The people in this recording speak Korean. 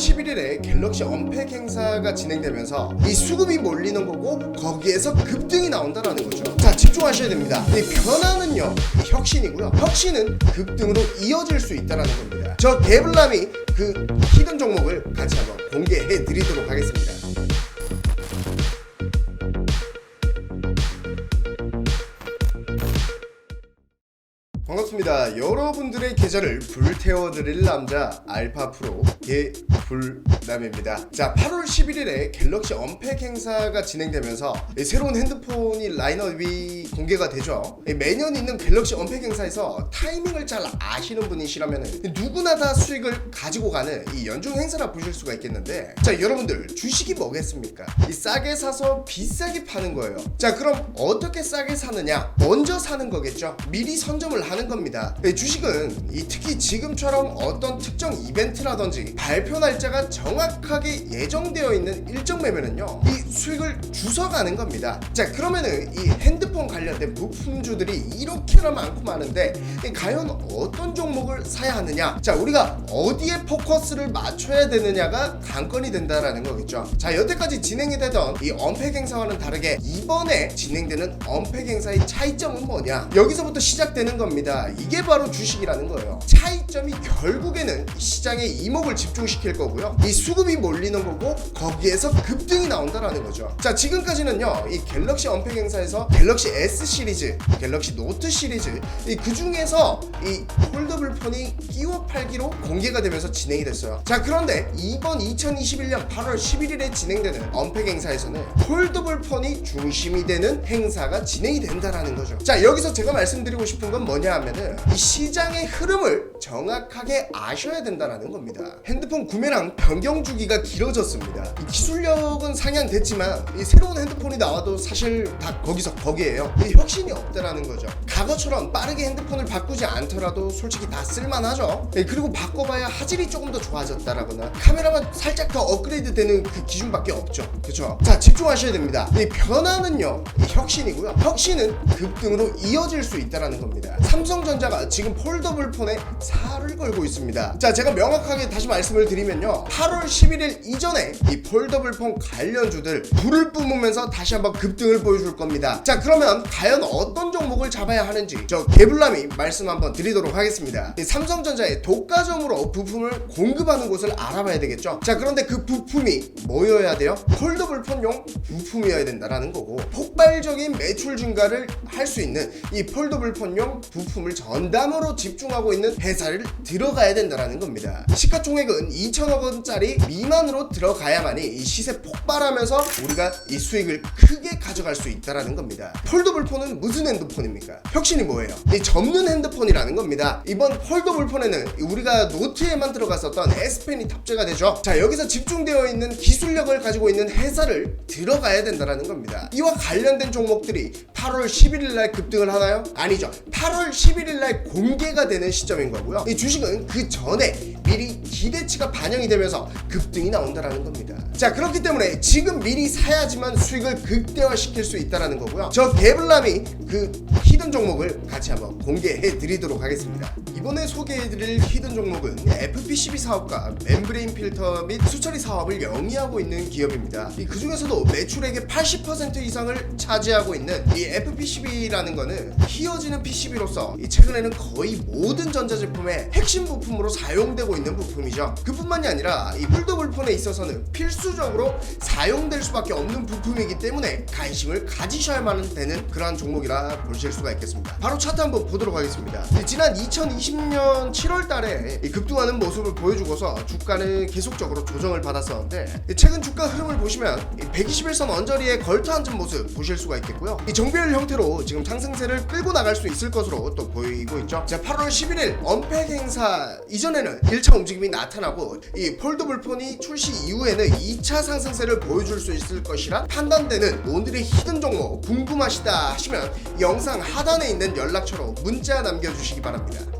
11일에 갤럭시 언팩 행사가 진행되면서 이 수급이 몰리는 거고 거기에서 급등이 나온다라는 거죠. 자 집중하셔야 됩니다. 이 변화는요 이 혁신이고요. 혁신은 급등으로 이어질 수 있다라는 겁니다. 저 개블람이 그 히든 종목을 같이 한번 공개해 드리도록 하겠습니다. 반갑습니다. 여러분들의 계절을 불태워드릴 남자 알파 프로 개불남입니다. 자, 8월 11일에 갤럭시 언팩 행사가 진행되면서 이 새로운 핸드폰이 라인업이 공개가 되죠. 이 매년 있는 갤럭시 언팩 행사에서 타이밍을 잘 아시는 분이시라면 누구나 다 수익을 가지고 가는 이 연중 행사라 보실 수가 있겠는데, 자, 여러분들 주식이 뭐겠습니까? 이 싸게 사서 비싸게 파는 거예요. 자, 그럼 어떻게 싸게 사느냐? 먼저 사는 거겠죠. 미리 선점을 하는 겁니다. 네, 주식은 이 특히 지금처럼 어떤 특정 이벤트라든지 발표 날짜가 정확하게 예정되어 있는 일정 매매는요. 이 수익을 주워가는 겁니다. 자, 그러면은 이 핸드폰 관련된 부품주들이 이렇게나 많고 많은데 이 과연 어떤 종목을 사야 하느냐? 자, 우리가 어디에 포커스를 맞춰야 되느냐가 관건이 된다라는 거겠죠. 자, 여태까지 진행이 되던 이 언팩 행사와는 다르게 이번에 진행되는 언팩 행사의 차이점은 뭐냐? 여기서부터 시작되는 겁니다. 이게 바로 주식이라는 거예요. 차이점이 결국에는 이 시장의 이목을 집중시킬 거고요. 이 수급이 몰리는 거고 거기에서 급등이 나온다라는 거죠. 자, 지금까지는요. 이 갤럭시 언팩 행사에서 갤럭시 S 시리즈, 갤럭시 노트 시리즈 이그 중에서 이 폴더블 폰이 끼워 팔기로 공개가 되면서 진행이 됐어요. 자, 그런데 이번 2021년 8월 11일에 진행되는 언팩 행사에서는 폴더블 폰이 중심이 되는 행사가 진행이 된다라는 거죠. 자, 여기서 제가 말씀드리고 싶은 건 뭐냐 하면은 이 시장의 흐름을 정확하게 아셔야 된다라는 겁니다. 핸드폰 구매량 변경 주기가 길어졌습니다. 이 기술력은 상향됐지만 이 새로운 핸드폰이 나와도 사실 다 거기서 거기에요. 이 혁신이 없다라는 거죠. 과거처럼 빠르게 핸드폰을 바꾸지 않더라도 솔직히 다 쓸만하죠. 예, 그리고 바꿔봐야 화질이 조금 더 좋아졌다라거나 카메라만 살짝 더 업그레이드 되는 그 기준밖에 없죠. 그렇죠? 자 집중하셔야 됩니다. 이 변화는요 이 혁신이고요. 혁신은 급등으로 이어질 수 있다라는 겁니다. 삼성전자가 지금 폴더블 폰에 살을 걸고 있습니다. 자 제가 명확하게 다시 말씀을 드리면요 8월 11일 이전에 이 폴더블 폰 관련주들 불을 뿜으면서 다시 한번 급등을 보여줄 겁니다. 자 그러면 과연 어떤 종목을 잡아야 하는지 저 개불남이 말씀 한번 드리도록 하겠습니다. 이 삼성전자의 독과점으로 부품을 공급하는 곳을 알아봐야 되겠죠. 자 그런데 그 부품이 뭐여야 돼요? 폴더블 폰용 부품이어야 된다라는 거고 폭발적인 매출 증가를 할 수 있는 이 폴더블 폰용 부품을 전담으로 집중하고 있는 회사 를 들어가야 된다라는 겁니다. 시가총액은 2천억 원짜리 미만으로 들어가야만이 이 시세 폭발하면서 우리가 이 수익을 크게 가져갈 수 있다라는 겁니다. 폴더블 폰은 무슨 핸드폰입니까? 혁신이 뭐예요? 이 접는 핸드폰이라는 겁니다. 이번 폴더블 폰에는 우리가 노트에만 들어갔었던 S펜이 탑재가 되죠. 자 여기서 집중되어 있는 기술력을 가지고 있는 회사를 들어가야 된다라는 겁니다. 이와 관련된 종목들이 8월 11일 날 급등을 하나요? 아니죠. 8월 11일 날 공개가 되는 시점인 거고요. 이 주식은 그 전에 미리 기대치가 반영이 되면서 급등이 나온다라는 겁니다. 자 그렇기 때문에 지금 미리 사야지만 수익을 극대화시킬 수 있다라는 거고요. 저 개블람이 그 히든 종목을 같이 한번 공개해 드리도록 하겠습니다. 이번에 소개해드릴 히든 종목은 FPCB 사업과 멤브레인 필터 및 수처리 사업을 영위하고 있는 기업입니다. 이 그중에서도 매출액의 80% 이상을 차지하고 있는 이 FPCB라는 거는 휘어지는 PCB로서 이 최근에는 거의 모든 전자제품의 핵심 부품으로 사용되고 있는 부품이죠. 그뿐만이 아니라 이 폴더블폰에 있어서는 필수적으로 사용될 수밖에 없는 부품이기 때문에 관심을 가지셔야만 되는 그러한 종목이라 보실 수가 있겠습니다. 바로 차트 한번 보도록 하겠습니다. 이 지난 2020년 7월 달에 이 급등하는 모습을 보여주고서 주가는 계속적으로 조정을 받았었는데 이 최근 주가 흐름을 보시면 이 121선 언저리에 걸터 앉은 모습 보실 수가 있겠고요. 이 정배열 형태로 지금 상승세를 끌고 나갈 수 있을 것으로 또 보이고 있죠. 자, 8월 11일 언팩 행사 이전에는 1차 움직임이 나타나고 이 폴더블 폰이 출시 이후에는 2차 상승세를 보여줄 수 있을 것이라 판단되는 오늘의 히든 종목 궁금하시다 하시면 영상 하단에 있는 연락처로 문자 남겨주시기 바랍니다.